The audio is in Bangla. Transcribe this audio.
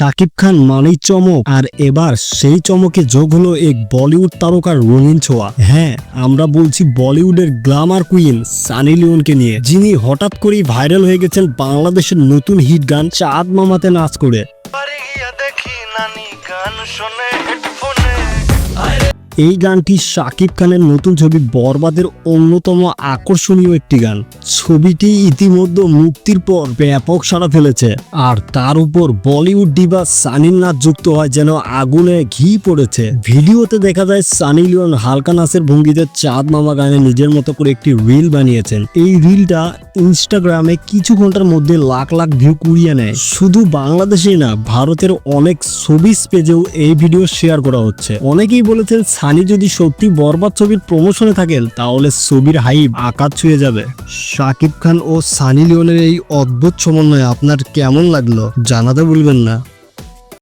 শাকিব খান মানেই চমক, আর এবার সেই চমকে যোগ হলো এক বলিউড তারকার রঙিন ছোঁয়া। হ্যাঁ আমরা বলছি বলিউডের গ্লামার কুইন সানি লিওনকে নিয়ে, যিনি হঠাৎ করেই ভাইরাল হয়ে গেছেন বাংলাদেশের নতুন হিট গান চাঁদ মামাতে নাচ করে। গান শুনে হেডফোনে এই গানটি শাকিব খানের নতুন ছবি বরবাদের অন্যতম আকর্ষণীয় একটি গান। ছবিটি ইতিমধ্যে মুক্তির পর ব্যাপক সাড়া ফেলেছে। আর তার উপর বলিউড ডিবা সানির নাথ যুক্ত হয় যেন আগুনে ঘি পড়েছে। ভিডিওতে দেখা যায় সানি লিওন হালকা নাচের ভঙ্গিতে চাঁদ মামা গানে নিজের মতো করে একটি রিল বানিয়েছেন। এই রিলটা ইনস্টাগ্রামে কিছু ঘণ্টার মধ্যে লাখ লাখ ভিউ কুড়িয়ে নেয়। শুধু বাংলাদেশেই না, ভারতের অনেক ছবি পেজেও এই ভিডিও শেয়ার করা হচ্ছে। অনেকেই বলেছেন, সানি যদি সত্যি বরবাদ ছবির প্রমোশনে থাকেন, তাহলে ছবির হাইপ আকার ছুঁয়ে যাবে। শাকিব খান ও সানি লিওনের এই অদ্ভুত সমন্বয়ে আপনার কেমন লাগল জানাতে ভুলবেন না।